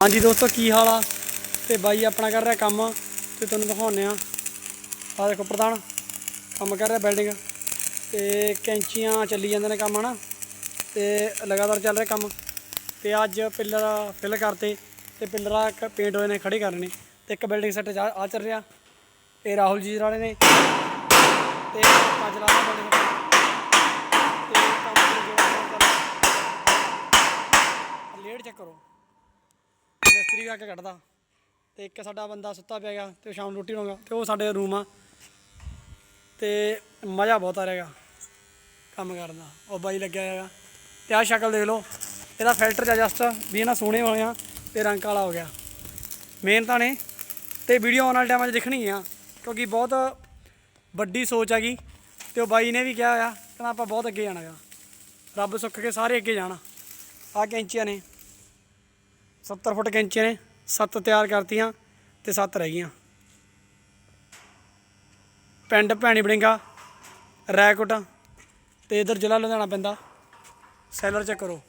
ਹਾਂਜੀ ਦੋਸਤੋ, ਕੀ ਹਾਲ ਆ? ਤੇ ਬਾਈ ਆਪਣਾ ਕਰ ਰਿਹਾ ਕੰਮ ਤੇ ਤੁਹਾਨੂੰ ਦਿਖਾਉਂਦੇ ਆ ਆ ਦੇਖੋ ਪ੍ਰਧਾਨ, ਕੰਮ ਕਰ ਰਿਹਾ ਬਿਲਡਿੰਗ। ਤੇ ਕੈਂਚੀਆਂ ਚੱਲੀ ਜਾਂਦੇ ਨੇ ਕੰਮ, ਹਨਾ? ਤੇ ਲਗਾਤਾਰ ਚੱਲ ਰਿਹਾ ਕੰਮ। ਤੇ ਅੱਜ ਪਿੱਲਰ ਫਿਲ ਕਰਤੇ ਤੇ ਪਿੱਲਰਾਂ ਕ ਪੇਂਟ ਹੋਏ ਨੇ, ਖੜੇ ਕਰਨੇ ਨੇ ਤੇ ਇੱਕ ਬਿਲਡਿੰਗ ਸੈੱਟ ਆ ਚੱਲ ਰਿਹਾ। ਇਹ ਰਾਹੁਲ ਜੀ ਵਾਲੇ ਨੇ। ਤੇ ਅੱਜ ਲਾ ਬਿਲਡਿੰਗ ਤੇ ਕੰਮ ਲੇਟ ਚੈੱਕ ਕਰੋ। ਮਿਸਤਰੀ ਵੀ ਕੱਢਦਾ। ਤੇ ਇੱਕ ਸਾਡਾ ਬੰਦਾ ਸੁੱਤਾ ਪਿਆ ਗਿਆ ਤੇ ਸ਼ਾਮ ਨੂੰ ਰੋਟੀ ਬਣਾਉਂਦਾ ਤੇ ਉਹ ਸਾਡੇ ਰੂਮ ਆ। ਤੇ ਮਜ਼ਾ ਬਹੁਤ ਆ ਰਿਹਾਗਾ ਕੰਮ ਕਰਨ ਦਾ। ਉਹ ਬਾਈ ਲੱਗਿਆ ਹੈਗਾ। ਤੇ ਆਹ ਸ਼ਕਲ ਦੇਖ ਲਓ। ਇਹਦਾ ਫਿਲਟਰ ਜਾਂ ਜਸਟ ਵੀ ਇਹਨਾਂ ਸੋਹਣੇ ਹੋਏ ਆ ਤੇ ਰੰਗ ਕਾਲਾ ਹੋ ਗਿਆ। ਮੇਨ ਤਾਂ ਨੇ ਤੇ ਵੀਡੀਓ ਆਉਣ ਵਾਲੇ ਟਾਈਮਾਂ 'ਚ ਦਿਖਣੀ ਆ, ਕਿਉਂਕਿ ਬਹੁਤ ਵੱਡੀ ਸੋਚ ਹੈਗੀ। ਤੇ ਉਹ ਬਾਈ ਨੇ ਵੀ ਕਿਹਾ ਹੋਇਆ ਕਹਿੰਦਾ ਆਪਾਂ ਬਹੁਤ ਅੱਗੇ ਜਾਣਾ ਗਾ ਰੱਬ ਸੁੱਖ ਕੇ ਸਾਰੇ ਅੱਗੇ ਜਾਣਾ। ਆਹ ਕੈਂਚੀਆਂ ਨੇ। 70 ਫੁੱਟ ਕੈਂਚੇ ਨੇ 7 ਤਿਆਰ ਕਰਤੀਆਂ ਤੇ 7 ਰਹਿ ਗਈਆਂ। ਪਿੰਡ ਭੈਣੀ ਬੜਿੰਗਾ ਰੈਕੋਟ ਤੇ ਇਧਰ ਜ਼ਿਲ੍ਹਾ ਲੁਧਿਆਣਾ ਪੈਂਦਾ। ਸੈਲਰ ਚੈੱਕ ਕਰੋ।